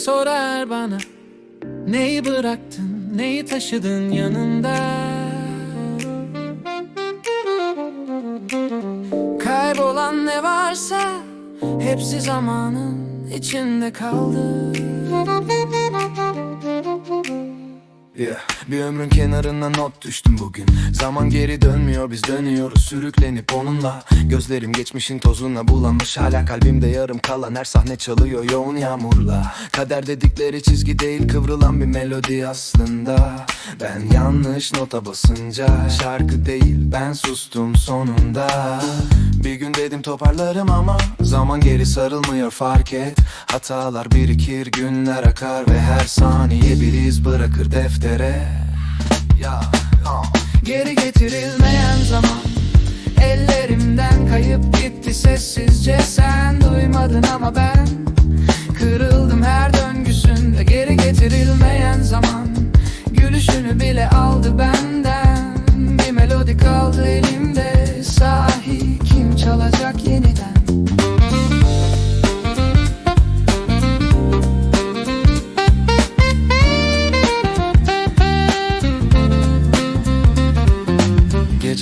sorar bana Neyi bıraktın, neyi taşıdın yanında? Kaybolan ne varsa Hepsi zamanın içinde kaldı Bir ömrün kenarına not düştüm bugün. Zaman geri dönmüyor biz dönüyoruz sürüklenip onunla. Gözlerim geçmişin tozuna bulanmış Hala kalbimde yarım kalan her sahne çalıyor yoğun yağmurla. Kader dedikleri çizgi değil kıvrılan bir melodi aslında. Ben yanlış nota basınca şarkı değil ben sustum sonunda. Bir gün dedim toparlarım ama zaman geri sarılmıyor fark et. Hatalar birikir günler akar ve her saniye bir iz bırakır deftere. Geri getirilmeyen zaman Ellerimden kayıp gitti sessizce Sen duymadın ama ben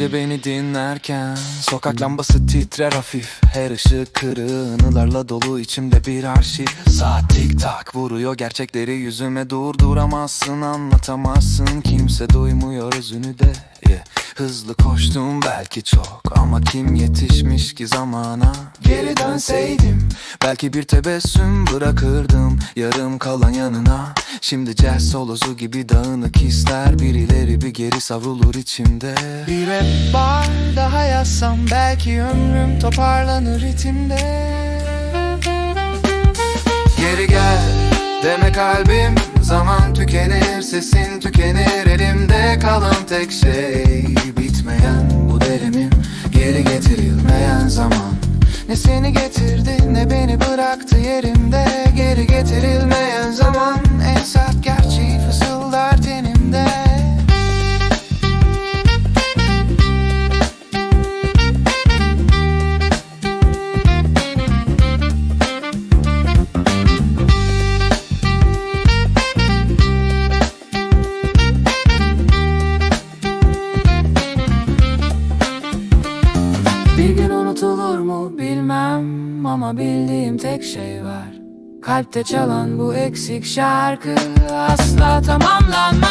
Gece beni dinlerken Sokak lambası titrer hafif. Her ışık kırığı anılarla dolu içimde bir arşiv. Saat tik tak vuruyor gerçekleri yüzüme Durduramazsın anlatamazsın. Kimse duymuyor özünü de yeah. Hızlı koştum belki çok. Ama kim yetişmiş ki zamana? Geri dönseydim Belki bir tebessüm bırakırdım Yarım kalan yanına. Şimdi jazz solosu gibi dağınık hisler Birileri bir geri savrulur içimde. Bir rap var daha yazsam Belki ömrüm toparlanır ritimde Geri gel deme kalbim tükenir sesin tükenir. Elimde kalan tek şey Bitmeyen bu derimim Geri getirilmeyen zaman. Ne seni getirdi ne beni bıraktı yerimde. Geri getirilmeyen ama bildiğim tek şey var. Kalpte çalan bu eksik şarkı asla tamamlanmaz